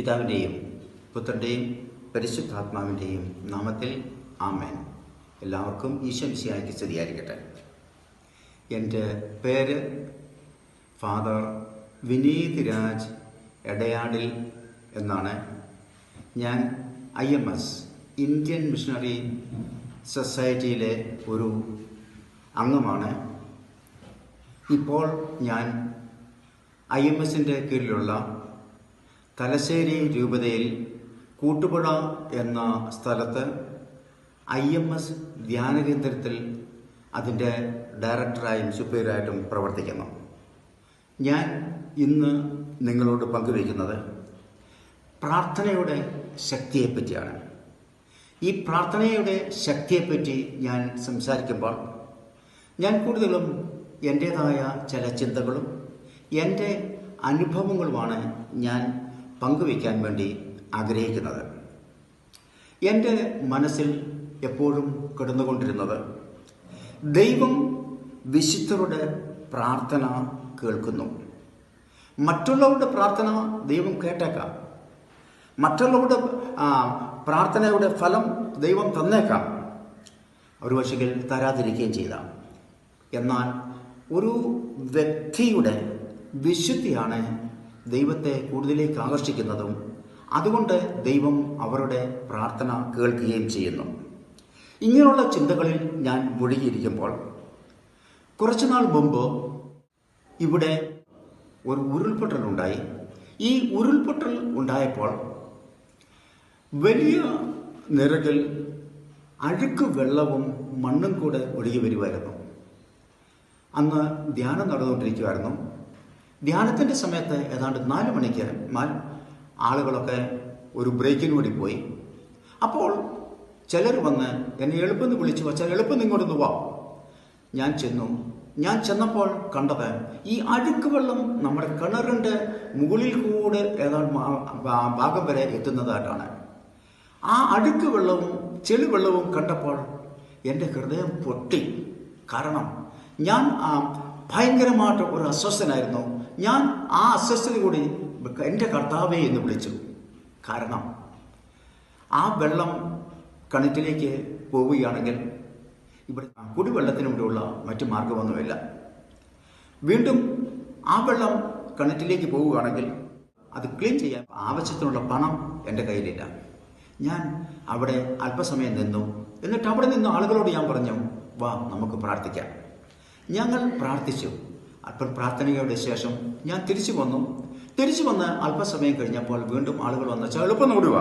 പിതാവിന്റെയും പുത്രന്റെയും പരിശുദ്ധാത്മാവിന്റെയും നാമത്തിൽ ആമേൻ. എല്ലാവർക്കും ഈശ്വംശിയാക്കി സ്തുതിയായിരിക്കട്ടെ. എന്റെ പേര് ഫാദർ വിനീത് രാജ് എടയാടിൽ എന്നാണ്. ഞാൻ I M S Indian missionary സൊസൈറ്റിയിലെ ഒരു അംഗമാണ്. ഇപ്പോൾ ഞാൻ ഐ എം എസിന്റെ കീഴിലുള്ള തലശ്ശേരി രൂപതയിൽ കൂട്ടുപുഴ എന്ന സ്ഥലത്ത് ഐ എം എസ് ധ്യാന കേന്ദ്രത്തിൽ അതിന്റെ ഡയറക്ടറായും സുപ്പീരിയറായിട്ടും പ്രവർത്തിക്കുന്നു. ഞാൻ ഇന്ന് നിങ്ങളോട് പങ്കുവയ്ക്കുന്നത് പ്രാർത്ഥനയുടെ ശക്തിയെപ്പറ്റിയാണ്. ഈ പ്രാർത്ഥനയുടെ ശക്തിയെപ്പറ്റി ഞാൻ സംസാരിക്കുമ്പോൾ ഞാൻ കൂടുതലും എന്റേതായ ചില ചിന്തകളും എന്റെ അനുഭവങ്ങളുമാണ് ഞാൻ പങ്കുവയ്ക്കാൻ വേണ്ടി ആഗ്രഹിക്കുന്നത്. എന്റെ മനസ്സിൽ എപ്പോഴും കിടന്നുകൊണ്ടിരുന്നത് ദൈവം വിശുദ്ധരുടെ പ്രാർത്ഥന കേൾക്കുന്നു. മറ്റുള്ളവരുടെ പ്രാർത്ഥന ദൈവം കേട്ടേക്കാം. മറ്റുള്ളവരുടെ പ്രാർത്ഥനയുടെ ഫലം ദൈവം തന്നേക്കാം. ഒരു പക്ഷെങ്കിൽ തരാതിരിക്കുകയും ചെയ്താം എന്നാൽ ഒരു വ്യക്തിയുടെ വിശുദ്ധിയാണ് ദൈവത്തെ കൂടുതലേക്ക് ആകർഷിക്കുന്നതും അതുകൊണ്ട് ദൈവം അവരുടെ പ്രാർത്ഥന കേൾക്കുകയും ചെയ്യുന്നു. ഇങ്ങനെയുള്ള ചിന്തകളിൽ ഞാൻ മുഴുകിയിരിക്കുമ്പോൾ കുറച്ചുനാൾ മുമ്പ് ഇവിടെ ഒരു ഉരുൾപൊട്ടൽ ഉണ്ടായി. ഈ ഉരുൾപൊട്ടൽ ഉണ്ടായപ്പോൾ വലിയ നിരകിൽ അഴുക്ക് വെള്ളവും മണ്ണും കൂടെ ഒഴുകി വരുമായിരുന്നു അന്ന് ധ്യാനം നടന്നുകൊണ്ടിരിക്കുമായിരുന്നു ധ്യാനത്തിന്റെ സമയത്ത് ഏതാണ്ട് നാല് മണിക്ക് ആളുകളൊക്കെ ഒരു ബ്രേക്കിന് കൂടി പോയി. അപ്പോൾ ചിലർ വന്ന് എന്നെ എളുപ്പം വിളിച്ചു വച്ചാൽ എളുപ്പം ഇങ്ങോട്ട് വാ. ഞാൻ ചെന്നു. ഞാൻ ചെന്നപ്പോൾ കണ്ടത് ഈ അഴുക്ക് വെള്ളം നമ്മുടെ കിണറിന്റെ മുകളിൽ കൂടെ ഏതാണ്ട് ഭാഗം വരെ എത്തുന്നതായിട്ടാണ്. ആ അഴുക്ക് വെള്ളവും ചെളി വെള്ളവും കണ്ടപ്പോൾ എന്റെ ഹൃദയം പൊട്ടി. കാരണം ഞാൻ ഭയങ്കരമായിട്ട് ഒരു അസ്വസ്ഥനായിരുന്നു. ഞാൻ ആ അസ്വസ്ഥത കൂടി എന്റെ കർത്താവേ എന്ന് വിളിച്ചു. കാരണം ആ വെള്ളം കിണറ്റിലേക്ക് പോവുകയാണെങ്കിൽ ഇവിടെ കുടിവെള്ളത്തിന് മറ്റു മാർഗമൊന്നുമില്ല വീണ്ടും ആ വെള്ളം കിണറ്റിലേക്ക് പോവുകയാണെങ്കിൽ അത് ക്ലീൻ ചെയ്യാൻ ആവശ്യത്തിനുള്ള പണം എന്റെ കയ്യിലില്ല. ഞാൻ അവിടെ അല്പസമയം നിന്നു. എന്നിട്ട് അവിടെ നിന്ന് ആളുകളോട് ഞാൻ പറഞ്ഞു വാ നമുക്ക് പ്രാർത്ഥിക്കാം. ഞങ്ങൾ പ്രാർത്ഥിച്ചു. അല്പം പ്രാർത്ഥനയുടെ ശേഷം ഞാൻ തിരിച്ചു വന്നു. തിരിച്ചു വന്ന് അല്പസമയം കഴിഞ്ഞപ്പോൾ വീണ്ടും ആളുകൾ വന്ന്. "ചാ, എളുപ്പം ഓടുക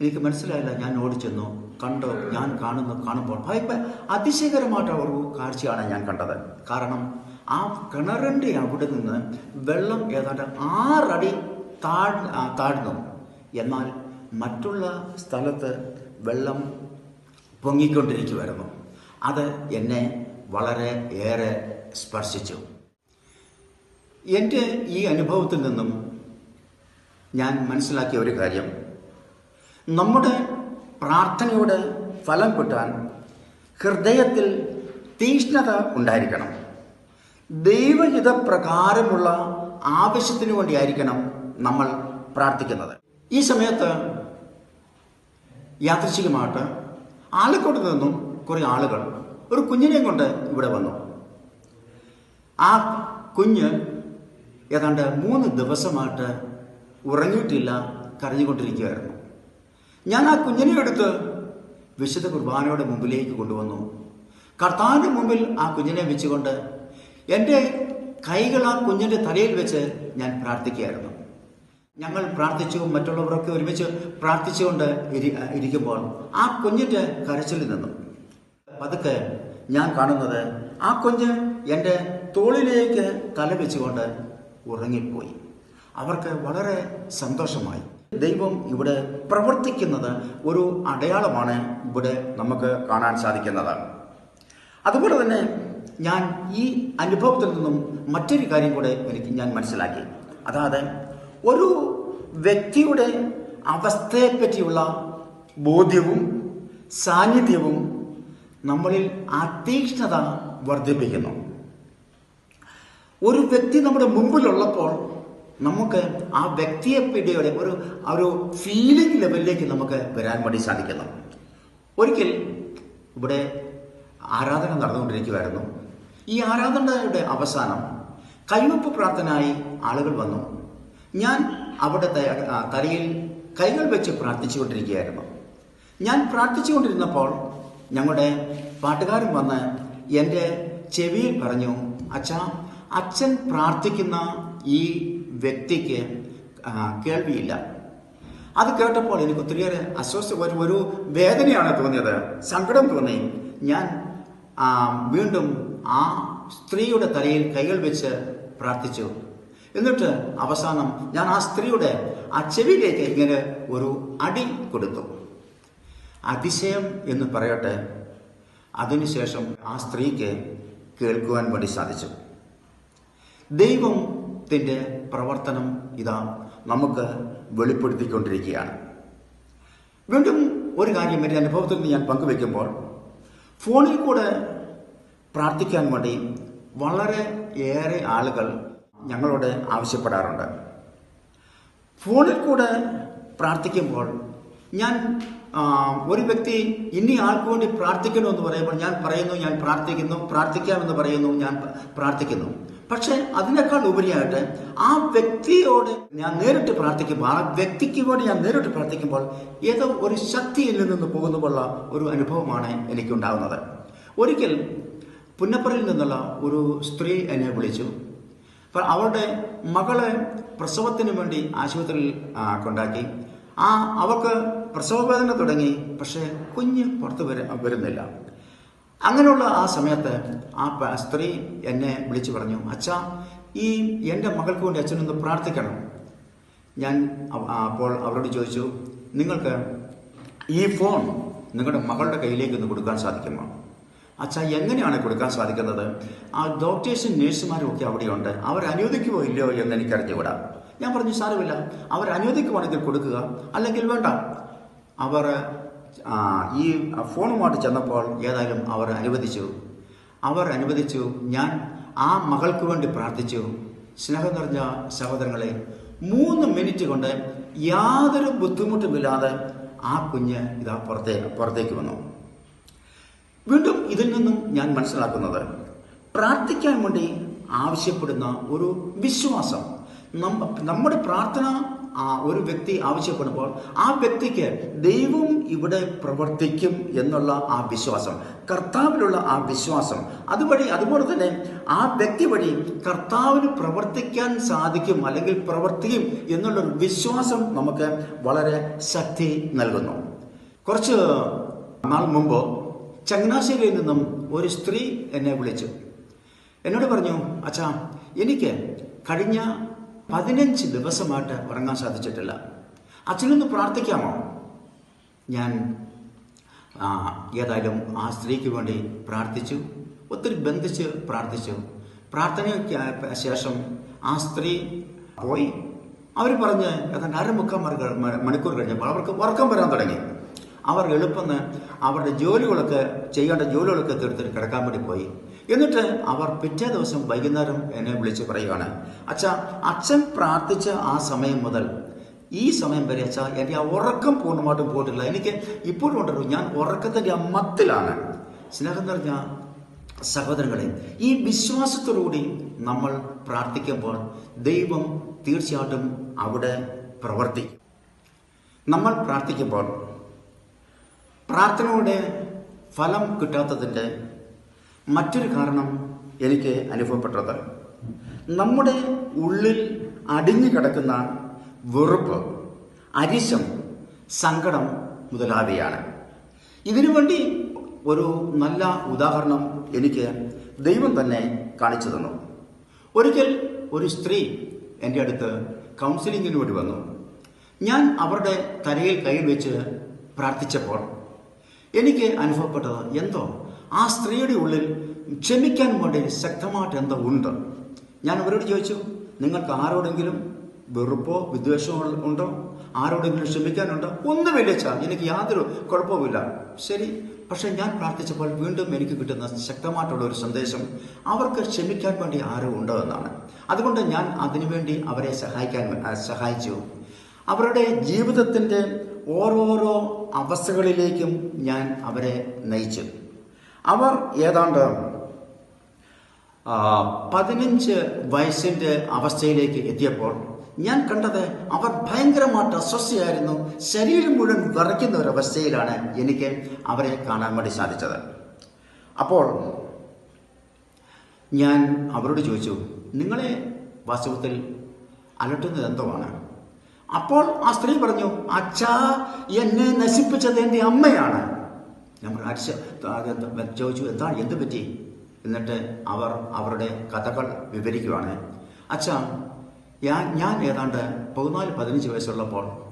എനിക്ക് മനസ്സിലായില്ല ഞാൻ ഓടിച്ചെന്നു കണ്ടോ ഞാൻ കാണുന്നു കാണുമ്പോൾ ഭയപ്പ അതിശയകരമായിട്ട് ഒരു കാഴ്ചയാണ് ഞാൻ കണ്ടത്. കാരണം ആ കിണറിന്റെ അവിടെ നിന്ന് വെള്ളം ഏതാണ്ട് ആറടി താഴ് താഴ്ന്നു. എന്നാൽ മറ്റുള്ള സ്ഥലത്ത് വെള്ളം പൊങ്ങിക്കൊണ്ടിരിക്കുമായിരുന്നു അത് എന്നെ വളരെ ഏറെ സ്പർശിച്ചു. എന്റെ ഈ അനുഭവത്തിൽ നിന്നും ഞാൻ മനസ്സിലാക്കിയ ഒരു കാര്യം. നമ്മുടെ പ്രാർത്ഥനയുടെ ഫലം കിട്ടാൻ ഹൃദയത്തിൽ തീഷ്ണത ഉണ്ടായിരിക്കണം. ദൈവഹിതപ്രകാരമുള്ള ആവശ്യത്തിന് വേണ്ടിയായിരിക്കണം നമ്മൾ പ്രാർത്ഥിക്കുന്നത്. ഈ സമയത്ത് യാദൃശികമായിട്ട് ആലക്കോട്ട് നിന്നും കുറേ ആളുകൾ ഒരു കുഞ്ഞിനെയും കൊണ്ട് ഇവിടെ വന്നു. ആ കുഞ്ഞ് ഏതാണ്ട് മൂന്ന് ദിവസമായിട്ട് ഉറങ്ങിയിട്ടില്ല കരഞ്ഞുകൊണ്ടിരിക്കുകയായിരുന്നു. ഞാൻ ആ കുഞ്ഞിനെ എടുത്ത് വിശുദ്ധ കുർബാനയുടെ മുമ്പിലേക്ക് കൊണ്ടുവന്നു. കർത്താവിന്റെ മുമ്പിൽ ആ കുഞ്ഞിനെ വെച്ചുകൊണ്ട് എന്റെ കൈകൾ ആ കുഞ്ഞിന്റെ തലയിൽ വെച്ച് ഞാൻ പ്രാർത്ഥിക്കുകയായിരുന്നു. ഞങ്ങൾ പ്രാർത്ഥിച്ചു മറ്റുള്ളവരൊക്കെ ഒരുമിച്ച് പ്രാർത്ഥിച്ചുകൊണ്ട് ഇരി ഇരിക്കുമ്പോൾ ആ കുഞ്ഞിന്റെ കരച്ചിൽ നിന്നു. പതുക്കെ ഞാൻ കാണുന്നത് ആ കുഞ്ഞ് എന്റെ തോളിലേക്ക് തല വെച്ചുകൊണ്ട് ഉറങ്ങിപ്പോയി. അവർക്ക് വളരെ സന്തോഷമായി. ദൈവം ഇവിടെ പ്രവർത്തിക്കുന്നത് ഒരു അടയാളമാണ് ഇവിടെ നമുക്ക് കാണാൻ സാധിക്കുന്നത്. അതുപോലെ തന്നെ ഞാൻ ഈ അനുഭവത്തിൽ നിന്നും മറ്റൊരു കാര്യം കൂടെ എനിക്ക് ഞാൻ മനസ്സിലാക്കി. അതായത് ഒരു വ്യക്തിയുടെ അവസ്ഥയെപ്പറ്റിയുള്ള ബോധ്യവും സാന്നിധ്യവും നമ്മളിൽ ആ വർദ്ധിപ്പിക്കുന്നു. ഒരു വ്യക്തി നമ്മുടെ മുമ്പിലുള്ളപ്പോൾ നമുക്ക് ആ വ്യക്തിയെ പിടിയുടെ ഒരു ഒരു ഫീലിംഗ് ലെവലിലേക്ക് നമുക്ക് വരാൻ വേണ്ടി സാധിക്കുന്നു. ഒരിക്കൽ ഇവിടെ ആരാധന നടന്നുകൊണ്ടിരിക്കുമായിരുന്നു ഈ ആരാധനയുടെ അവസാനം കൈവപ്പ് പ്രാർത്ഥനയായി ആളുകൾ വന്നു. ഞാൻ അവിടെ തലയിൽ കൈകൾ വെച്ച് പ്രാർത്ഥിച്ചുകൊണ്ടിരിക്കുകയായിരുന്നു. ഞാൻ പ്രാർത്ഥിച്ചുകൊണ്ടിരുന്നപ്പോൾ ഞങ്ങളുടെ പാട്ടുകാരൻ വന്ന് എന്റെ ചെവിയിൽ പറഞ്ഞു അച്ഛാ അച്ഛൻ പ്രാർത്ഥിക്കുന്ന ഈ വ്യക്തിക്ക് കേൾവിയില്ല. അത് കേട്ടപ്പോൾ എനിക്ക് ഒത്തിരിയേറെ അസ്വസ്ഥ ഒരു ഒരു വേദനയാണ് തോന്നിയത് സങ്കടം തോന്നി. ഞാൻ വീണ്ടും ആ സ്ത്രീയുടെ തലയിൽ കൈകൾ വെച്ച് പ്രാർത്ഥിച്ചു. എന്നിട്ട് അവസാനം ഞാൻ ആ സ്ത്രീയുടെ ആ ചെവിയിലേക്ക് ഇങ്ങനെ ഒരു അടി കൊടുത്തു. അതിശയം എന്ന് പറയട്ടെ. അതിനുശേഷം ആ സ്ത്രീക്ക് കേൾക്കുവാൻ വേണ്ടി സാധിച്ചു. ദൈവത്തിന്റെ പ്രവർത്തനം ഇതാ നമുക്ക് വെളിപ്പെടുത്തിക്കൊണ്ടിരിക്കുകയാണ്. വീണ്ടും ഒരു കാര്യം എന്റെ അനുഭവത്തിൽ നിന്ന് ഞാൻ പങ്കുവെക്കുമ്പോൾ ഫോണിൽ കൂടെ പ്രാർത്ഥിക്കാൻ വേണ്ടി വളരെ ഏറെ ആളുകൾ ഞങ്ങളോട് ആവശ്യപ്പെടാറുണ്ട്. ഫോണിൽ കൂടെ പ്രാർത്ഥിക്കുമ്പോൾ ഞാൻ ഒരു വ്യക്തി ഇനി ആൾക്ക് വേണ്ടി പ്രാർത്ഥിക്കണമെന്ന് പറയുമ്പോൾ ഞാൻ പറയുന്നു ഞാൻ പ്രാർത്ഥിക്കുന്നു പ്രാർത്ഥിക്കാമെന്ന് പറയുന്നു ഞാൻ പ്രാർത്ഥിക്കുന്നു. പക്ഷെ അതിനേക്കാൾ ഉപരിയായിട്ട് ആ വ്യക്തിയോട് ഞാൻ നേരിട്ട് പ്രാർത്ഥിക്കുമ്പോൾ ആ വ്യക്തിക്ക് വേണ്ടി ഞാൻ നേരിട്ട് പ്രാർത്ഥിക്കുമ്പോൾ ഏതോ ഒരു ശക്തിയിൽ നിന്ന് നിന്ന് പോലുള്ള ഒരു അനുഭവമാണ് എനിക്കുണ്ടാകുന്നത് ഒരിക്കൽ പുന്നപ്പറയിൽ നിന്നുള്ള ഒരു സ്ത്രീ എന്നെ വിളിച്ചു. അപ്പം അവളുടെ മകളെ പ്രസവത്തിന് വേണ്ടി ആശുപത്രിയിൽ കൊണ്ടാക്കി. ആ അവൾക്ക് പ്രസവവേദന തുടങ്ങി പക്ഷേ കുഞ്ഞ് പുറത്ത് വരുന്നില്ല. അങ്ങനെയുള്ള ആ സമയത്ത് ആ സ്ത്രീ എന്നെ വിളിച്ചു പറഞ്ഞു അച്ഛ ഈ എന്റെ മകൾക്ക് വേണ്ടി അച്ഛനൊന്ന് പ്രാർത്ഥിക്കണം. ഞാൻ അപ്പോൾ അവരോട് ചോദിച്ചു നിങ്ങൾക്ക് ഈ ഫോൺ നിങ്ങളുടെ മകളുടെ കയ്യിലേക്ക് ഒന്ന് കൊടുക്കാൻ സാധിക്കുമോ? അച്ഛാ എങ്ങനെയാണ് കൊടുക്കാൻ സാധിക്കുന്നത്? ആ ഡോക്ടേഴ്സും നേഴ്സുമാരും ഒക്കെ അവിടെയുണ്ട്. അവർ അനുവദിക്കുമോ ഇല്ലയോ എന്ന് എനിക്കറിഞ്ഞുകൂടാ. ഞാൻ പറഞ്ഞു സാരമില്ല. അവർ അനുവദിക്കുവാണെങ്കിൽ കൊടുക്കുക. അല്ലെങ്കിൽ വേണ്ട. അവർ ഈ ഫോണുമായിട്ട് ചെന്നപ്പോൾ ഏതായാലും അവർ അനുവദിച്ചു. അവർ അനുവദിച്ചു. ഞാൻ ആ മകൾക്ക് വേണ്ടി പ്രാർത്ഥിച്ചു. സ്നേഹം നിറഞ്ഞ സഹോദരങ്ങളെ മൂന്ന് മിനിറ്റ് കൊണ്ട് യാതൊരു ബുദ്ധിമുട്ടുമില്ലാതെ ആ കുഞ്ഞ് ഇതാ പുറത്തേ പുറത്തേക്ക് വന്നു. വീണ്ടും ഇതിൽ നിന്നും ഞാൻ മനസ്സിലാക്കുന്നത് പ്രാർത്ഥിക്കാൻ വേണ്ടി ആവശ്യപ്പെടുന്ന ഒരു വിശ്വാസം. നമ്മുടെ പ്രാർത്ഥന ഒരു വ്യക്തി ആവശ്യപ്പെടുമ്പോൾ ആ വ്യക്തിക്ക് ദൈവം ഇവിടെ പ്രവർത്തിക്കും എന്നുള്ള ആ വിശ്വാസം കർത്താവിലുള്ള ആ വിശ്വാസം. അതുവഴി അതുപോലെ തന്നെ ആ വ്യക്തി വഴി കർത്താവിന് പ്രവർത്തിക്കാൻ സാധിക്കും അല്ലെങ്കിൽ പ്രവർത്തിക്കും എന്നുള്ളൊരു വിശ്വാസം നമുക്ക് വളരെ ശക്തി നൽകുന്നു. കുറച്ച് നാൾ മുമ്പ് ചങ്ങനാശ്ശേരിയിൽ നിന്നും ഒരു സ്ത്രീ എന്നെ വിളിച്ചു. എന്നോട് പറഞ്ഞു അച്ഛാ എനിക്ക് കഴിഞ്ഞ പതിനഞ്ച് ദിവസമായിട്ട് ഉറങ്ങാൻ സാധിച്ചിട്ടില്ല. അച്ഛനൊന്ന് പ്രാർത്ഥിക്കാമോ? ഞാൻ ഏതായാലും ആ സ്ത്രീക്ക് വേണ്ടി പ്രാർത്ഥിച്ചു ഒത്തിരി ബന്ധിച്ച് പ്രാർത്ഥിച്ചു. പ്രാർത്ഥനയ്ക്ക് ശേഷം ആ സ്ത്രീ പോയി. അവർ പറഞ്ഞ് ഏതാണ്ട് അരമുക്കാൽ മണിക്കൂർ മണിക്കൂർ കഴിഞ്ഞപ്പോൾ അവർക്ക് ഉറക്കം വരാൻ തുടങ്ങി. അവർ എളുപ്പം അവരുടെ ജോലികളൊക്കെ ചെയ്യേണ്ട ജോലികളൊക്കെ തീർത്തിട്ട് കിടക്കാൻ വേണ്ടി പോയി. എന്നിട്ട് അവർ പിറ്റേ ദിവസം വൈകുന്നേരം എന്നെ വിളിച്ച് പറയുകയാണ് അച്ഛ അച്ഛൻ പ്രാർത്ഥിച്ച ആ സമയം മുതൽ ഈ സമയം വരെ അച്ഛാ എന്റെ ആ ഉറക്കം പൂർണമായിട്ടും പോയിട്ടില്ല. എനിക്ക് ഇപ്പോഴും ഉണ്ടല്ലോ ഞാൻ ഉറക്കത്തിന്റെ ആ മത്തിലാണ്. സ്നേഹം നിറഞ്ഞ സഹോദരങ്ങളെ ഈ വിശ്വാസത്തോടുകൂടി നമ്മൾ പ്രാർത്ഥിക്കുമ്പോൾ ദൈവം തീർച്ചയായിട്ടും അവിടെ പ്രവർത്തിക്കും. നമ്മൾ പ്രാർത്ഥിക്കുമ്പോൾ പ്രാർത്ഥനയുടെ ഫലം കിട്ടാത്തതിന്റെ മറ്റൊരു കാരണം എനിക്ക് അനുഭവപ്പെട്ടത്. നമ്മുടെ ഉള്ളിൽ അടിഞ്ഞു കിടക്കുന്ന വെറുപ്പ് അരിശം സങ്കടം മുതലായവയാണ്. ഇതിനു വേണ്ടി ഒരു നല്ല ഉദാഹരണം എനിക്ക് ദൈവം തന്നെ കാണിച്ചു തന്നു. ഒരിക്കൽ ഒരു സ്ത്രീ എന്റെ അടുത്ത് കൗൺസിലിങ്ങിന് വേണ്ടി വന്നു. ഞാൻ അവരുടെ തലയിൽ കൈ വെച്ച് പ്രാർത്ഥിച്ചപ്പോൾ എനിക്ക് അനുഭവപ്പെട്ടത് എന്തോ? ആ സ്ത്രീയുടെ ഉള്ളിൽ ക്ഷമിക്കാൻ വേണ്ടി ശക്തമായിട്ട് എന്തോ ഉണ്ട്. ഞാൻ അവരോട് ചോദിച്ചു നിങ്ങൾക്ക് ആരോടെങ്കിലും വെറുപ്പോ വിദ്വേഷമോ ഉണ്ടോ? ആരോടെങ്കിലും ക്ഷമിക്കാനുണ്ടോ? ഒന്നുമില്ല ചാ എനിക്ക് യാതൊരു കുഴപ്പവുമില്ല. ശരി. പക്ഷെ ഞാൻ പ്രാർത്ഥിച്ചപ്പോൾ വീണ്ടും എനിക്ക് കിട്ടുന്ന ശക്തമായിട്ടുള്ള ഒരു സന്ദേശം അവർക്ക് ക്ഷമിക്കാൻ വേണ്ടി ആരോ ഉണ്ടോ എന്നാണ്. അതുകൊണ്ട് ഞാൻ അതിനുവേണ്ടി അവരെ സഹായിക്കാൻ സഹായിച്ചു. അവരുടെ ജീവിതത്തിന്റെ ഓരോരോ അവസ്ഥകളിലേക്കും ഞാൻ അവരെ നയിച്ചു. അവർ ഏതാണ്ട് പതിനഞ്ച് വയസ്സിന്റെ അവസ്ഥയിലേക്ക് എത്തിയപ്പോൾ ഞാൻ കണ്ടത് അവർ ഭയങ്കരമായിട്ട് അസ്വസ്ഥയായിരുന്നു. ശരീരം മുഴുവൻ വിറയ്ക്കുന്ന അവസ്ഥയിലാണ് എനിക്ക് അവരെ കാണാൻ വേണ്ടി സാധിച്ചത്. അപ്പോൾ ഞാൻ അവരോട് ചോദിച്ചു നിങ്ങളെ വാസ്തവത്തിൽ അലട്ടുന്നത് എന്തുവാണ്? അപ്പോൾ ആ സ്ത്രീ പറഞ്ഞു അച്ഛാ എന്നെ നശിപ്പിച്ചത് എന്റെ അമ്മയാണ്. ഞാൻ പറഞ്ഞു അച്ഛ അതെന്താ?" ചോദിച്ചു എന്താണ് എന്ത് പറ്റി? എന്നിട്ട് അവർ അവരുടെ കഥകൾ വിവരിക്കുവാണ്. അച്ഛ ഞാൻ ഞാൻ ഏതാണ്ട് പതിനാല് പതിനഞ്ച് വയസ്സുള്ളപ്പോൾ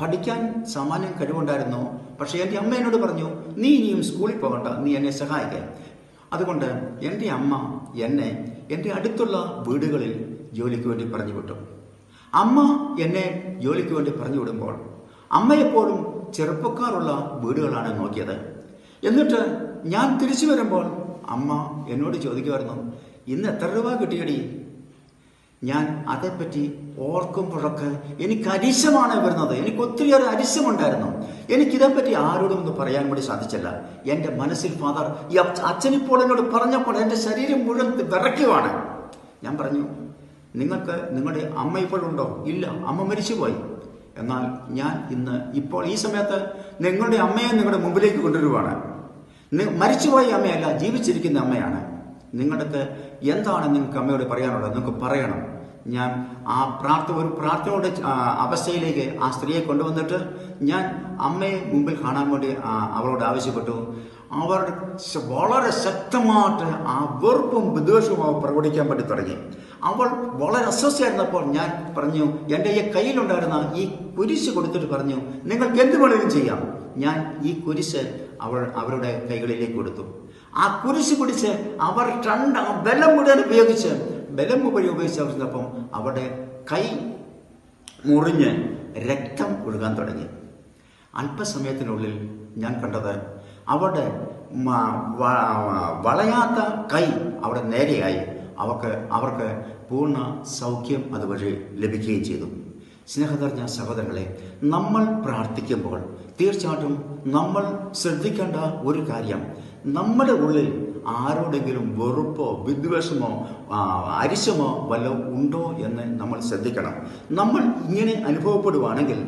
പഠിക്കാൻ സാമാന്യം കഴിവുണ്ടായിരുന്നു. പക്ഷേ എന്റെ അമ്മ എന്നോട് പറഞ്ഞു നീ ഇനിയും സ്കൂളിൽ പോകണ്ട നീ എന്നെ സഹായിക്കാൻ അതുകൊണ്ട് എന്റെ അമ്മ എന്നെ എന്റെ അടുത്തുള്ള വീടുകളിൽ ജോലിക്ക് വേണ്ടി പറഞ്ഞു വിട്ടു. അമ്മ എന്നെ ജോലിക്ക് വേണ്ടി പറഞ്ഞു വിടുമ്പോൾ അമ്മയെപ്പോഴും ചെറുപ്പക്കാരുള്ള വീടുകളാണ് നോക്കിയത്. എന്നിട്ട് ഞാൻ തിരിച്ചു വരുമ്പോൾ അമ്മ എന്നോട് ചോദിക്കുമായിരുന്നു ഇന്ന് എത്ര രൂപ കിട്ടിയടി? ഞാൻ അതേപ്പറ്റി ഓർക്കുമ്പോഴൊക്കെ എനിക്ക് അരിശമാണ് വരുന്നത്. എനിക്ക് ഒത്തിരിയേറെ അരിശമുണ്ടായിരുന്നു. എനിക്കിതേപ്പറ്റി ആരോടും ഒന്ന് പറയാൻ വേണ്ടി സാധിച്ചില്ല. എന്റെ മനസ്സിൽ ഫാദർ ഈ അച്ഛ- അച്ഛനിപ്പോൾ എന്നോട് പറഞ്ഞപ്പോൾ എന്റെ ശരീരം മുഴുവൻ വിറയ്ക്കുവാണ്. ഞാൻ പറഞ്ഞു നിങ്ങൾക്ക് നിങ്ങളുടെ അമ്മ ഇപ്പോഴുണ്ടോ ഇല്ല അമ്മ മരിച്ചുപോയി. എന്നാൽ ഞാൻ ഇന്ന് ഇപ്പോൾ ഈ സമയത്ത് നിങ്ങളുടെ അമ്മയെ നിങ്ങളുടെ മുമ്പിലേക്ക് കൊണ്ടുവരുവാണ്. മരിച്ചുപോയ അമ്മയല്ല ജീവിച്ചിരിക്കുന്ന അമ്മയാണ്. നിങ്ങൾക്ക് എന്താണ് നിങ്ങൾക്ക് അമ്മയോട് പറയാനുള്ളത്? നിങ്ങൾക്ക് പറയണം. ഞാൻ ആ പ്രാർത്ഥ ഒരു പ്രാർത്ഥനയുടെ അവസ്ഥയിലേക്ക് ആ സ്ത്രീയെ കൊണ്ടുവന്നിട്ട് ഞാൻ അമ്മയെ മുമ്പിൽ കാണാൻ വേണ്ടി അവളോട് ആവശ്യപ്പെട്ടു. അവർ വളരെ ശക്തമായിട്ട് ആ വെറുപ്പും വിദ്വേഷവും അവർ പ്രകടിക്കാൻ വേണ്ടി തുടങ്ങി. അവൾ വളരെ അസ്വസ്ഥയായിരുന്നപ്പോൾ ഞാൻ പറഞ്ഞു എന്റെ ഈ കയ്യിലുണ്ടായിരുന്ന ഈ കുരിശ് കൊടുത്തിട്ട് പറഞ്ഞു നിങ്ങൾക്ക് എന്ത് വേണമെങ്കിലും ചെയ്യാം. ഞാൻ ഈ കുരിശ് അവൾ അവരുടെ കൈകളിലേക്ക് കൊടുത്തു. ആ കുരിശ് പിടിച്ച് അവർ രണ്ട് ബലം മുഴുവൻ ഉപയോഗിച്ച് ബലം വഴി ഉപയോഗിച്ച് അവർക്ക് അവരുടെ കൈ മുറിഞ്ഞ് രക്തം ഒഴുകാൻ തുടങ്ങി. അല്പസമയത്തിനുള്ളിൽ ഞാൻ കണ്ടത് അവരുടെ വളയാത്ത കൈ അവിടെ നേരെയായി. അവർക്ക് അവർക്ക് പൂർണ സൗഖ്യം അതുവഴി ലഭിക്കുകയും ചെയ്തു. സ്നേഹനിറഞ്ഞ സഹോദരങ്ങളെ നമ്മൾ പ്രാർത്ഥിക്കുമ്പോൾ തീർച്ചയായിട്ടും നമ്മൾ ശ്രദ്ധിക്കേണ്ട ഒരു കാര്യം നമ്മുടെ ഉള്ളിൽ ആരോടെങ്കിലും വെറുപ്പോ വിദ്വേഷമോ അരിശമോ വല്ലതും ഉണ്ടോ എന്ന് നമ്മൾ ശ്രദ്ധിക്കണം. നമ്മൾ ഇങ്ങനെ അനുഭവപ്പെടുവാണെങ്കിൽ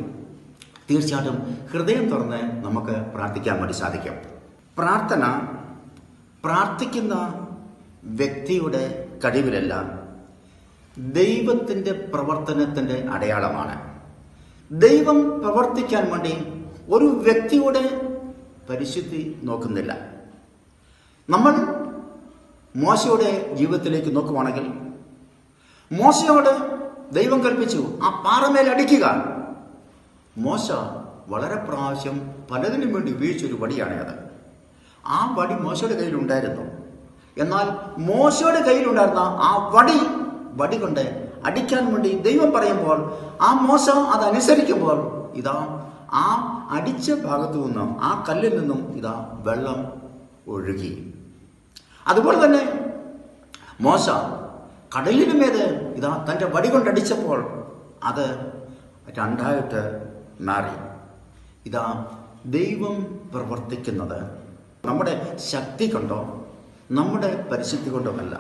തീർച്ചയായിട്ടും ഹൃദയം തുറന്ന് നമുക്ക് പ്രാർത്ഥിക്കാൻ വേണ്ടി സാധിക്കും. പ്രാർത്ഥന പ്രാർത്ഥിക്കുന്ന വ്യക്തിയുടെ കഴിവിലല്ല ദൈവത്തിന്റെ പ്രവർത്തനത്തിന്റെ അടയാളമാണ്. ദൈവം പ്രവർത്തിക്കാൻ വേണ്ടി ഒരു വ്യക്തിയുടെ പരിശുദ്ധി നോക്കുന്നില്ല. നമ്മൾ മോശയുടെ ജീവിതത്തിലേക്ക് നോക്കുവാണെങ്കിൽ മോശയോട് ദൈവം കൽപ്പിച്ചു ആ പാറമേൽ അടിക്കുക. മോശ വളരെ പ്രാവശ്യം പലതിനും വേണ്ടി ഉപയോഗിച്ചൊരു വടിയാണ് അത് ആ വടി മോശയുടെ കയ്യിലുണ്ടായിരുന്നു. എന്നാൽ മോശയുടെ കയ്യിലുണ്ടായിരുന്ന ആ വടി വടി കൊണ്ട് അടിക്കാൻ വേണ്ടി ദൈവം പറയുമ്പോൾ ആ മോശം അതനുസരിക്കുമ്പോൾ ഇതാ ആ അടിച്ച ഭാഗത്തു നിന്നും ആ കല്ലിൽ നിന്നും ഇതാ വെള്ളം ഒഴുകി. അതുപോലെ തന്നെ മോശ കടലിനുമേത് ഇതാ തന്റെ വടി കൊണ്ടടിച്ചപ്പോൾ അത് രണ്ടായിട്ട് മാറി. ഇതാ ദൈവം പ്രവർത്തിക്കുന്നത് നമ്മുടെ ശക്തി കൊണ്ടോ നമ്മുടെ പരിശുദ്ധി കൊണ്ടോ അല്ല.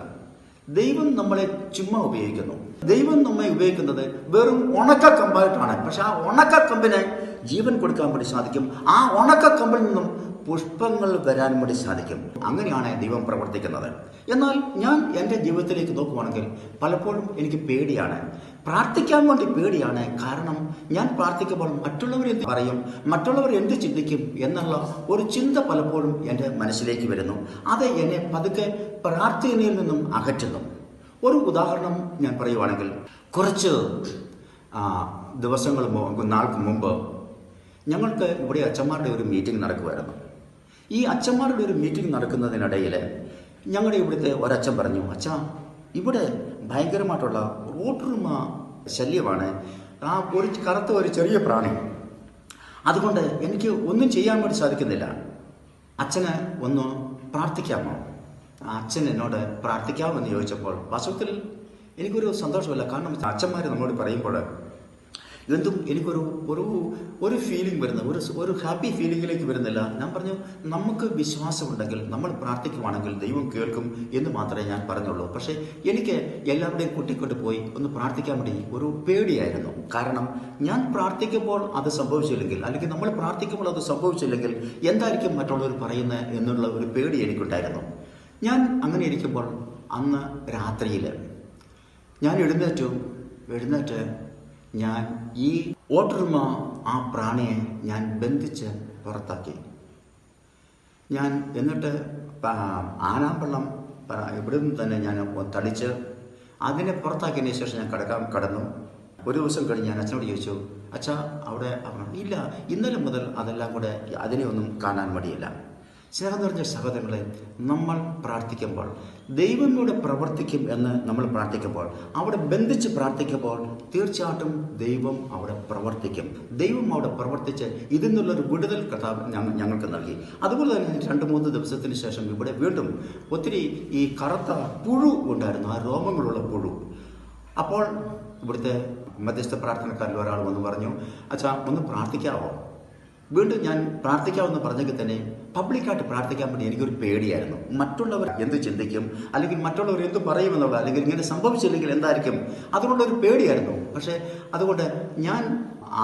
ദൈവം നമ്മളെ ചുമ്മാ ഉപയോഗിക്കുന്നു. ദൈവം നമ്മെ ഉപയോഗിക്കുന്നത് വെറും ഉണക്ക കമ്പായിട്ടാണ് പക്ഷെ ആ ഉണക്ക കമ്പിന് ജീവൻ കൊടുക്കാൻ വേണ്ടി സാധിക്കും. ആ ഉണക്ക കമ്പിൽ നിന്നും പുഷ്പങ്ങൾ വരാൻ വേണ്ടി സാധിക്കും. അങ്ങനെയാണ് ദൈവം പ്രവർത്തിക്കുന്നത്. എന്നാൽ ഞാൻ എന്റെ ജീവിതത്തിലേക്ക് നോക്കുവാണെങ്കിൽ പലപ്പോഴും എനിക്ക് പേടിയാണ്. പ്രാർത്ഥിക്കാൻ വേണ്ടി പേടിയാണ്. കാരണം ഞാൻ പ്രാർത്ഥിക്കുമ്പോൾ മറ്റുള്ളവർ എന്ത് പറയും? മറ്റുള്ളവർ എന്ത് ചിന്തിക്കും എന്നുള്ള ഒരു ചിന്ത പലപ്പോഴും എന്റെ മനസ്സിലേക്ക് വരുന്നു. അത് എന്നെ പതുക്കെ പ്രാർത്ഥനയിൽ നിന്നും അകറ്റുന്നു. ഒരു ഉദാഹരണം ഞാൻ പറയുവാണെങ്കിൽ കുറച്ച് ദിവസങ്ങൾ നാൾക്ക് മുമ്പ് ഞങ്ങൾക്ക് ഇവിടെ അച്ഛന്മാരുടെ ഒരു മീറ്റിംഗ് നടക്കുമായിരുന്നു ഈ അച്ഛന്മാരുടെ ഒരു മീറ്റിംഗ് നടക്കുന്നതിനിടയിൽ ഞങ്ങളുടെ ഇവിടുത്തെ ഒരച്ഛൻ പറഞ്ഞു അച്ഛാ ഇവിടെ ഭയങ്കരമായിട്ടുള്ള റോട്ടുറുമ ശല്യമാണ്. ആ ഒരു കറുത്ത ഒരു ചെറിയ പ്രാണി. അതുകൊണ്ട് എനിക്ക് ഒന്നും ചെയ്യാൻ വേണ്ടി സാധിക്കുന്നില്ല. അച്ഛന് ഒന്ന് പ്രാർത്ഥിക്കാമോ? ആ അച്ഛൻ എന്നോട് പ്രാർത്ഥിക്കാമെന്ന് ചോദിച്ചപ്പോൾ വാസ്തവത്തിൽ എനിക്കൊരു സന്തോഷമല്ല. കാരണം അച്ഛന്മാർ നമ്മളോട് പറയുമ്പോൾ എന്തും എനിക്കൊരു ഒരു ഒരു ഫീലിംഗ് വരുന്ന ഒരു ഒരു ഹാപ്പി ഫീലിംഗിലേക്ക് വരുന്നില്ല. ഞാൻ പറഞ്ഞു നമുക്ക് വിശ്വാസമുണ്ടെങ്കിൽ നമ്മൾ പ്രാർത്ഥിക്കുവാണെങ്കിൽ ദൈവം കേൾക്കും എന്ന് മാത്രമേ ഞാൻ പറഞ്ഞുള്ളൂ. പക്ഷേ എനിക്ക് എല്ലാവരുടെയും കൂട്ടിക്കൊണ്ട് പോയി ഒന്ന് പ്രാർത്ഥിക്കാൻ വേണ്ടി ഒരു പേടിയായിരുന്നു. കാരണം ഞാൻ പ്രാർത്ഥിക്കുമ്പോൾ അത് സംഭവിച്ചില്ലെങ്കിൽ അല്ലെങ്കിൽ നമ്മൾ പ്രാർത്ഥിക്കുമ്പോൾ അത് സംഭവിച്ചില്ലെങ്കിൽ എന്തായിരിക്കും മറ്റുള്ളവർ പറയുന്നത് എന്നുള്ള ഒരു പേടി എനിക്കുണ്ടായിരുന്നു. ഞാൻ അങ്ങനെ ഇരിക്കുമ്പോൾ അന്ന് രാത്രിയിൽ ഞാൻ എഴുന്നേറ്റു. എഴുന്നേറ്റ് ഞാൻ ഈ ഓട്ടർമ ആ പ്രാണിയെ ഞാൻ ബന്ധിച്ച് പുറത്താക്കി. ഞാൻ എന്നിട്ട് ആനാമ്പള്ളം ഇവിടെ നിന്ന് തന്നെ ഞാൻ തടിച്ച് അതിനെ പുറത്താക്കിയതിന് ശേഷം ഞാൻ കിടക്കാൻ കടന്നു. ഒരു ദിവസം കഴിഞ്ഞ് ഞാൻ അച്ഛനോട് ചോദിച്ചു അച്ഛാ അവിടെ ഇല്ല. ഇന്നലെ മുതൽ അതെല്ലാം കൂടെ അതിനെ ഒന്നും കാണാൻ മടിയില്ല. സ്നേഹം നിറഞ്ഞ സഹോദരങ്ങളെ നമ്മൾ പ്രാർത്ഥിക്കുമ്പോൾ ദൈവം ഇവിടെ പ്രവർത്തിക്കും എന്ന് നമ്മൾ പ്രാർത്ഥിക്കുമ്പോൾ അവിടെ ബന്ധിച്ച് പ്രാർത്ഥിക്കുമ്പോൾ തീർച്ചയായിട്ടും ദൈവം അവിടെ പ്രവർത്തിക്കും. ദൈവം അവിടെ പ്രവർത്തിച്ച് ഇതിൽ നിന്നുള്ളൊരു വിടുതൽ കഥ ഞങ്ങ- ഞങ്ങൾക്ക് നൽകി. അതുപോലെ തന്നെ രണ്ട് മൂന്ന് ദിവസത്തിന് ശേഷം ഇവിടെ വീണ്ടും ഒത്തിരി ഈ കറുത്ത പുഴു ഉണ്ടായിരുന്നു ആ രോമങ്ങളുള്ള പുഴു. അപ്പോൾ ഇവിടുത്തെ മധ്യസ്ഥ പ്രാർത്ഥനക്കാരിൽ ഒരാൾ വന്ന് പറഞ്ഞു അച്ഛാ ഒന്ന് പ്രാർത്ഥിക്കാവോ? വീണ്ടും ഞാൻ പ്രാർത്ഥിക്കാമെന്ന് പറഞ്ഞെങ്കിൽ തന്നെ പബ്ലിക്കായിട്ട് പ്രാർത്ഥിക്കാൻ വേണ്ടി എനിക്കൊരു പേടിയായിരുന്നു. മറ്റുള്ളവർ എന്ത് ചിന്തിക്കും? അല്ലെങ്കിൽ മറ്റുള്ളവർ എന്ത് പറയുമെന്നുള്ള അല്ലെങ്കിൽ ഇങ്ങനെ സംഭവിച്ചില്ലെങ്കിൽ എന്തായിരിക്കും? അതുകൊണ്ടൊരു പേടിയായിരുന്നു. പക്ഷേ അതുകൊണ്ട് ഞാൻ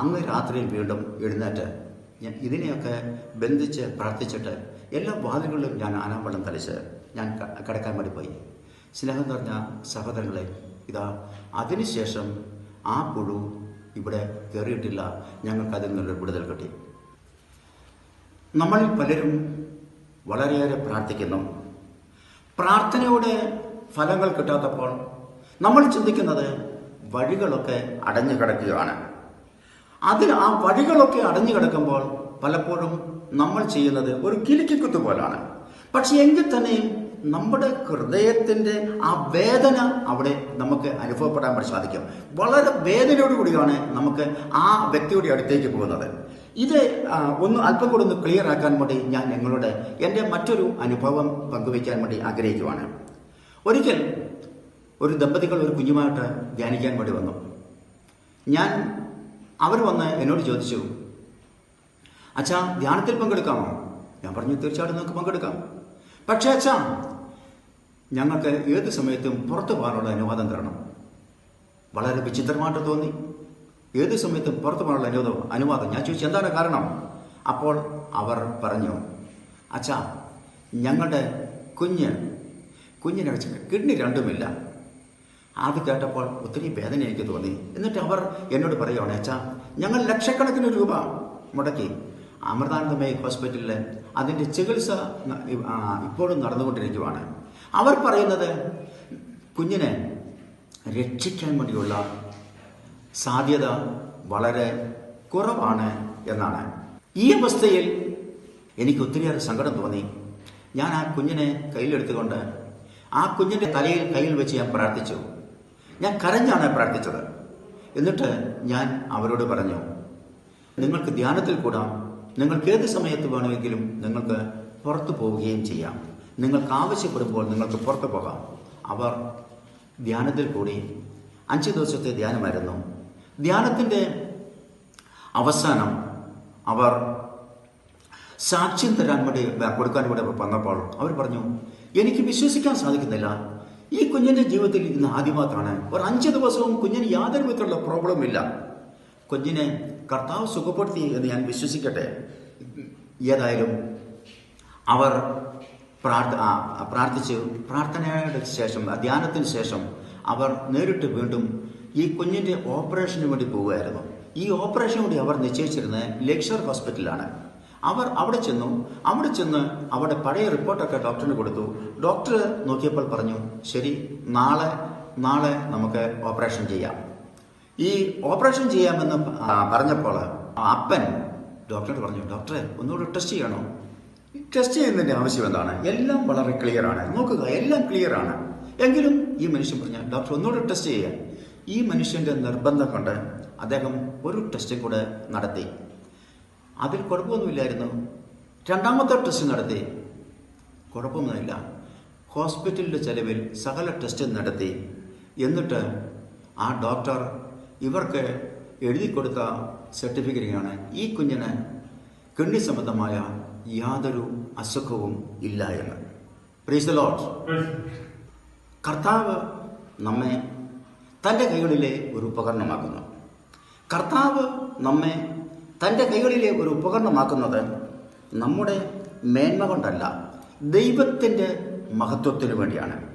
അന്ന് രാത്രിയിൽ വീണ്ടും എഴുന്നേറ്റ് ഞാൻ ഇതിനെയൊക്കെ ബന്ധിച്ച് പ്രാർത്ഥിച്ചിട്ട് എല്ലാ വാതിലുകളിലും ഞാൻ ആനാവെള്ളം തളിച്ച് ഞാൻ കിടക്കാൻ വേണ്ടി പോയി. സ്നേഹം നിറഞ്ഞ സഹോദരങ്ങളെ ഇതാ അതിനുശേഷം ആ പുഴു ഇവിടെ കയറിയിട്ടില്ല ഞങ്ങൾക്ക് അതിൽ നിന്നൊരു വിടുതൽ കിട്ടി. നമ്മളിൽ പലരും വളരെയേറെ പ്രാർത്ഥിക്കുന്നു. പ്രാർത്ഥനയുടെ ഫലങ്ങൾ കിട്ടാത്തപ്പോൾ നമ്മൾ ചിന്തിക്കുന്നത് വഴികളൊക്കെ അടഞ്ഞു കിടക്കുകയാണ്. അതിൽ ആ വഴികളൊക്കെ അടഞ്ഞു കിടക്കുമ്പോൾ പലപ്പോഴും നമ്മൾ ചെയ്യുന്നത് ഒരു കിലുക്കിക്കുത്ത് പോലാണ്. പക്ഷെ എങ്കിൽ തന്നെയും നമ്മുടെ ഹൃദയത്തിന്റെ ആ വേദന അവിടെ നമുക്ക് അനുഭവപ്പെടാൻ സാധിക്കും വളരെ വേദനയോടുകൂടിയാണ് നമുക്ക് ആ വ്യക്തിയുടെ അടുത്തേക്ക് പോകുന്നത്. ഇത് ഒന്ന് അല്പം കൂടെ ഒന്ന് ക്ലിയർ ആക്കാൻ വേണ്ടി ഞാൻ നിങ്ങളുടെ എന്റെ മറ്റൊരു അനുഭവം പങ്കുവയ്ക്കാൻ വേണ്ടി ആഗ്രഹിക്കുവാണ്. ഒരിക്കൽ ഒരു ദമ്പതികൾ ഒരു കുഞ്ഞുമായിട്ട് ധ്യാനിക്കാൻ വേണ്ടി വന്നു. ഞാൻ അവർ വന്ന് എന്നോട് ചോദിച്ചു അച്ഛാ ധ്യാനത്തിൽ പങ്കെടുക്കാമോ? ഞാൻ പറഞ്ഞു തീർച്ചയായിട്ടും നിങ്ങൾക്ക് പങ്കെടുക്കാം. പക്ഷേ അച്ഛാ ഞങ്ങൾക്ക് ഏത് സമയത്തും പുറത്തു പോകാനുള്ള അനുവാദം തരണം. വളരെ വിചിത്രമായിട്ട് തോന്നി. ഏത് സമയത്തും പുറത്തു പോകാനുള്ള അനുവാദം അനുവാദം. ഞാൻ ചോദിച്ചു എന്താണ് കാരണം? അപ്പോൾ അവർ പറഞ്ഞു അച്ഛാ ഞങ്ങളുടെ കുഞ്ഞ് കുഞ്ഞിനെ വെച്ച് കിഡ്നി രണ്ടുമില്ല. അത് കേട്ടപ്പോൾ ഒത്തിരി വേദന എനിക്ക് തോന്നി. എന്നിട്ട് അവർ എന്നോട് പറയുകയാണ് അച്ഛാ ഞങ്ങൾ ലക്ഷക്കണക്കിന് രൂപ മുടക്കി അമൃതാനന്ദമയ ഹോസ്പിറ്റലിൽ അതിന്റെ ചികിത്സ ഇപ്പോഴും നടന്നുകൊണ്ടിരിക്കുവാണ്. അവർ പറയുന്നത് കുഞ്ഞിനെ രക്ഷിക്കാൻ വേണ്ടിയുള്ള സാധ്യത വളരെ കുറവാണ് എന്നാണ്. ഈ അവസ്ഥയിൽ എനിക്ക് ഒത്തിരിയേറെ സങ്കടം തോന്നി. ഞാൻ ആ കുഞ്ഞിനെ കയ്യിലെടുത്തുകൊണ്ട് ആ കുഞ്ഞിന്റെ തലയിൽ കയ്യിൽ വെച്ച് ഞാൻ പ്രാർത്ഥിച്ചു. ഞാൻ കരഞ്ഞാണ് പ്രാർത്ഥിച്ചത്. എന്നിട്ട് ഞാൻ അവരോട് പറഞ്ഞു നിങ്ങൾക്ക് ധ്യാനത്തിൽ കൂടാം. നിങ്ങൾക്ക് ഏത് സമയത്ത് വേണമെങ്കിലും നിങ്ങൾക്ക് പുറത്തു പോവുകയും ചെയ്യാം. നിങ്ങൾക്ക് ആവശ്യപ്പെടുമ്പോൾ നിങ്ങൾക്ക് പുറത്തു പോകാം. അവർ ധ്യാനത്തിൽ കൂടി അഞ്ച് ദിവസത്തെ ധ്യാനമായിരുന്നു. ധ്യാനത്തിന്റെ അവസാനം അവർ സാക്ഷ്യം തരാൻ വേണ്ടി കൊടുക്കാൻ വേണ്ടി അവർ വന്നപ്പോൾ അവർ പറഞ്ഞു എനിക്ക് വിശ്വസിക്കാൻ സാധിക്കുന്നില്ല. ഈ കുഞ്ഞിന്റെ ജീവിതത്തിൽ ഇന്ന് ആദ്യമാത്രമാണ് ഒരു അഞ്ച് ദിവസവും കുഞ്ഞിന് യാതൊരു വിധത്തിലുള്ള പ്രോബ്ലം ഇല്ല. കുഞ്ഞിനെ കർത്താവ് സുഖപ്പെടുത്തി എന്ന് ഞാൻ വിശ്വസിക്കട്ടെ. ഏതായാലും അവർ പ്രാർത്ഥ പ്രാർത്ഥിച്ച് പ്രാർത്ഥനയുടെ ശേഷം ധ്യാനത്തിന് ശേഷം അവർ നേരിട്ട് വീണ്ടും ഈ കുഞ്ഞിന്റെ ഓപ്പറേഷന് വേണ്ടി പോവുകയായിരുന്നു. ഈ ഓപ്പറേഷൻ കൂടി അവർ നിശ്ചയിച്ചിരുന്നത് ലക്ഷർ ഹോസ്പിറ്റലാണ് അവർ അവിടെ ചെന്നു. അവിടെ ചെന്ന് അവിടെ പഴയ റിപ്പോർട്ടൊക്കെ ഡോക്ടറിന് കൊടുത്തു. ഡോക്ടർ നോക്കിയപ്പോൾ പറഞ്ഞു ശരി നാളെ നാളെ നമുക്ക് ഓപ്പറേഷൻ ചെയ്യാം. ഈ ഓപ്പറേഷൻ ചെയ്യാമെന്ന് പറഞ്ഞപ്പോൾ അപ്പൻ ഡോക്ടറോട് പറഞ്ഞു ഡോക്ടറെ ഒന്നുകൂടെ ടെസ്റ്റ് ചെയ്യണോ? ടെസ്റ്റ് ചെയ്യുന്നതിന്റെ ആവശ്യം എന്താണ്? എല്ലാം വളരെ ക്ലിയറാണ് നോക്കുക എല്ലാം ക്ലിയറാണ് എങ്കിലും ഈ മനുഷ്യൻ പറഞ്ഞു ഡോക്ടർ ഒന്നുകൂടെ ടെസ്റ്റ് ചെയ്യുക ഈ മനുഷ്യന്റെ നിർബന്ധം കൊണ്ട് അദ്ദേഹം ഒരു ടെസ്റ്റും കൂടെ നടത്തി. അതിൽ കുഴപ്പമൊന്നുമില്ലായിരുന്നു. രണ്ടാമത്തെ ടെസ്റ്റ് നടത്തി. കുഴപ്പമൊന്നുമില്ല. ഹോസ്പിറ്റലിന്റെ ചെലവിൽ സകല ടെസ്റ്റ് നടത്തി. എന്നിട്ട് ആ ഡോക്ടർ ഇവർക്ക് എഴുതി കൊടുത്ത സർട്ടിഫിക്കറ്റാണ് ഈ കുഞ്ഞിന് കിഡ്നി സംബന്ധമായ യാതൊരു അസുഖവും ഇല്ല എന്ന് പ്രീസ് ലോട്ട് കർത്താവ് നമ്മെ തന്റെ കൈകളിലെ ഒരു ഉപകരണമാക്കുന്നു. കർത്താവ് നമ്മെ തന്റെ കൈകളിലെ ഒരു ഉപകരണമാക്കുന്നത് നമ്മുടെ മേന്മ കൊണ്ടല്ല ദൈവത്തിന്റെ മഹത്വത്തിന് വേണ്ടിയാണ്.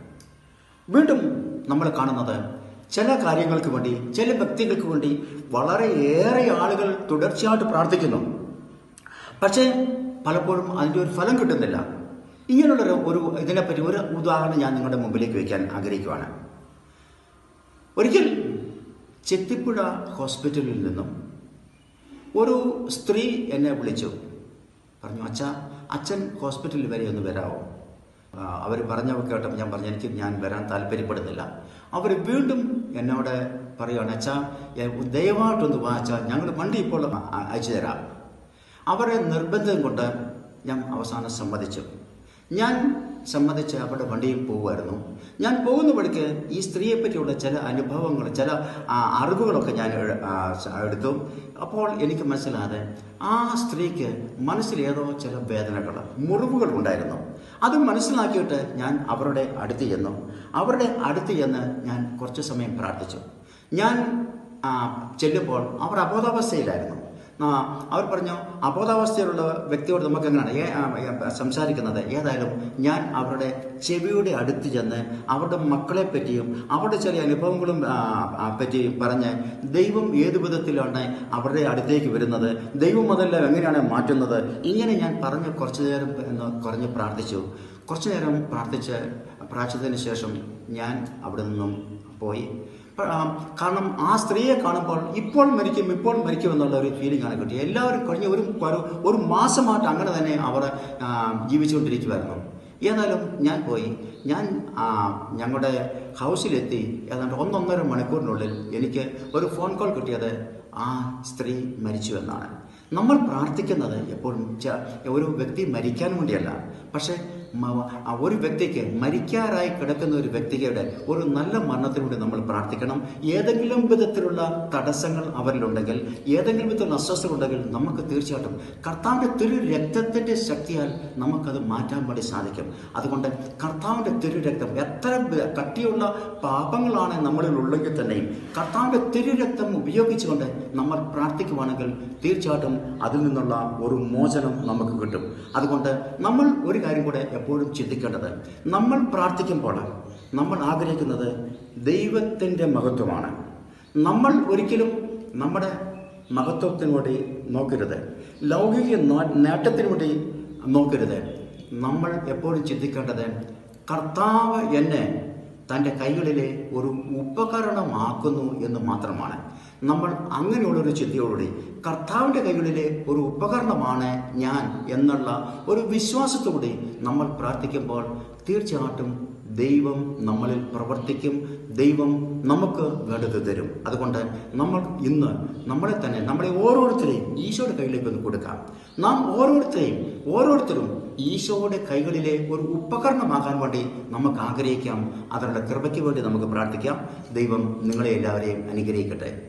വീണ്ടും നമ്മൾ കാണുന്നത് ചില കാര്യങ്ങൾക്ക് വേണ്ടി ചില വ്യക്തികൾക്ക് വേണ്ടി വളരെയേറെ ആളുകൾ തുടർച്ചയായിട്ട് പ്രാർത്ഥിക്കുന്നു. പക്ഷേ പലപ്പോഴും അതിന്റെ ഒരു ഫലം കിട്ടുന്നില്ല. ഇങ്ങനെയുള്ളൊരു ഒരു ഇതിനെപ്പറ്റി ഒരു ഉദാഹരണം ഞാൻ നിങ്ങളുടെ മുമ്പിലേക്ക് വയ്ക്കാൻ ആഗ്രഹിക്കുവാണ്. ഒരിക്കൽ ചെത്തിപ്പുഴ ഹോസ്പിറ്റലിൽ നിന്നും ഒരു സ്ത്രീ എന്നെ വിളിച്ചു. പറഞ്ഞു അച്ഛ അച്ഛൻ ഹോസ്പിറ്റലിൽ വരെ ഒന്ന് വരാമോ അവർ പറഞ്ഞ കേട്ടപ്പോൾ ഞാൻ പറഞ്ഞു എനിക്ക് ഞാൻ വരാൻ താല്പര്യപ്പെടുന്നില്ല. അവർ വീണ്ടും എന്നോട് പറയുകയാണ് അച്ഛാ ദയവായിട്ടൊന്ന് വാ ഞങ്ങൾ വണ്ടി ഇപ്പോൾ അയച്ചു തരാം. അവരെ നിർബന്ധം കൊണ്ട് ഞാൻ അവസാനം സമ്മതിച്ചു. ഞാൻ സമ്മതിച്ച് അവരുടെ വണ്ടിയിൽ പോകുമായിരുന്നു ഞാൻ പോകുന്ന വഴിക്ക് ഈ സ്ത്രീയെ പറ്റിയുള്ള ചില അനുഭവങ്ങൾ ചില അറിവുകളൊക്കെ ഞാൻ എടുത്തു. അപ്പോൾ എനിക്ക് മനസ്സിലാതെ ആ സ്ത്രീക്ക് മനസ്സിലേതോ ചില വേദനകൾ മുറിവുകൾ ഉണ്ടായിരുന്നു. അത് മനസ്സിലാക്കിയിട്ട് ഞാൻ അവരുടെ അടുത്ത് ചെന്നു. അവരുടെ അടുത്ത് ചെന്ന് ഞാൻ കുറച്ച് സമയം പ്രാർത്ഥിച്ചു. ഞാൻ ചെല്ലുമ്പോൾ അവർ അബോധാവസ്ഥയിലായിരുന്നു. അവർ പറഞ്ഞു അബോധാവസ്ഥയിലുള്ള വ്യക്തിയോട് നമുക്ക് എങ്ങനെയാണ് സംസാരിക്കുന്നത്? ഏതായാലും ഞാൻ അവരുടെ ചെവിയുടെ അടുത്ത് ചെന്ന് അവരുടെ മക്കളെ പറ്റിയും അവരുടെ ചെറിയ അനുഭവങ്ങളും പറ്റിയും പറഞ്ഞ് ദൈവം ഏത് വിധത്തിലാണ് അവരുടെ അടുത്തേക്ക് വരുന്നത്? ദൈവം അതെല്ലാം എങ്ങനെയാണ് മാറ്റുന്നത്? ഇങ്ങനെ ഞാൻ പറഞ്ഞ് കുറച്ചു നേരം എന്ന് കുറഞ്ഞ് പ്രാർത്ഥിച്ചു. കുറച്ചു നേരം പ്രാർത്ഥിച്ച് പ്രാർത്ഥിച്ചതിന് ശേഷം ഞാൻ അവിടെ നിന്നും പോയി. കാരണം ആ സ്ത്രീയെ കാണുമ്പോൾ ഇപ്പോൾ മരിക്കും ഇപ്പോൾ മരിക്കും എന്നുള്ള ഒരു ഫീലിംഗ് ആണ് കിട്ടിയത്. എല്ലാവരും കഴിഞ്ഞ ഒരു ഒരു- മാസമായിട്ട് അങ്ങനെ തന്നെ അവർ ജീവിച്ചുകൊണ്ടിരിക്കുമായിരുന്നു ഏതായാലും ഞാൻ പോയി. ഞാൻ ഞങ്ങളുടെ ഹൗസിലെത്തി. ഏതാണ്ട് ഒന്നൊന്നര മണിക്കൂറിനുള്ളിൽ എനിക്ക് ഒരു ഫോൺ കോൾ കിട്ടിയത് ആ സ്ത്രീ മരിച്ചു എന്നാണ്. നമ്മൾ പ്രാർത്ഥിക്കുന്നത് എപ്പോഴും ഒരു വ്യക്തി മരിക്കാൻ വേണ്ടിയല്ല. പക്ഷേ ഒരു വ്യക്തിക്ക് മരിക്കാറായി കിടക്കുന്ന ഒരു വ്യക്തിയുടെ ഒരു നല്ല മരണത്തിന് നമ്മൾ പ്രാർത്ഥിക്കണം. ഏതെങ്കിലും വിധത്തിലുള്ള തടസ്സങ്ങൾ അവരിലുണ്ടെങ്കിൽ ഏതെങ്കിലും വിധത്തിലുള്ള അസ്വസ്ഥതകളുണ്ടെങ്കിൽ നമുക്ക് തീർച്ചയായിട്ടും കർത്താവിന്റെ തിരു രക്തത്തിന്റെ ശക്തിയാൽ നമുക്കത് മാറ്റാൻ വേണ്ടി സാധിക്കും. അതുകൊണ്ട് കർത്താവിന്റെ തിരു രക്തം എത്ര കട്ടിയുള്ള പാപങ്ങളാണ് നമ്മളിൽ ഉള്ളെങ്കിൽ തന്നെയും കർത്താവിന്റെ തിരു രക്തം ഉപയോഗിച്ചുകൊണ്ട് നമ്മൾ പ്രാർത്ഥിക്കുവാണെങ്കിൽ തീർച്ചയായിട്ടും അതിൽ നിന്നുള്ള ഒരു മോചനം നമുക്ക് കിട്ടും. അതുകൊണ്ട് നമ്മൾ ഒരു കാര്യം കൂടെ എപ്പോഴും ചിന്തിക്കേണ്ടത് നമ്മൾ പ്രാർത്ഥിക്കുമ്പോൾ നമ്മൾ ആഗ്രഹിക്കുന്നത് ദൈവത്തിന്റെ മഹത്വമാണ്. നമ്മൾ ഒരിക്കലും നമ്മുടെ മഹത്വത്തിന് വേണ്ടി നോക്കരുത് ലൗകിക നേട്ടത്തിന് വേണ്ടി നോക്കരുത്. നമ്മൾ എപ്പോഴും ചിന്തിക്കേണ്ടത് കർത്താവ് എന്നെ തന്റെ കൈകളിലെ ഒരു ഉപകരണമാക്കുന്നു എന്ന് മാത്രമാണ്. നമ്മൾ അങ്ങനെയുള്ളൊരു ചിന്തയോടുകൂടി കർത്താവിന്റെ കൈകളിലെ ഒരു ഉപകരണമാണ് ഞാൻ എന്നുള്ള ഒരു വിശ്വാസത്തോടെ നമ്മൾ പ്രാർത്ഥിക്കുമ്പോൾ തീർച്ചയായിട്ടും ദൈവം നമ്മളിൽ പ്രവർത്തിക്കും ദൈവം നമുക്ക് വേണ്ടത് തരും. അതുകൊണ്ട് നമ്മൾ ഇന്ന് നമ്മളെ തന്നെ നമ്മളെ ഓരോരുത്തരെയും ഈശോയുടെ കയ്യിലേക്ക് ഒന്ന് കൊടുക്കാം. നാം ഓരോരുത്തരെയും ഓരോരുത്തരും ഈശോയുടെ കൈകളിലെ ഒരു ഉപകരണമാകാൻ വേണ്ടി നമുക്ക് ആഗ്രഹിക്കാം. അവരുടെ കൃപയ്ക്ക് വേണ്ടി നമുക്ക് പ്രാർത്ഥിക്കാം. ദൈവം നിങ്ങളെ എല്ലാവരെയും അനുഗ്രഹിക്കട്ടെ.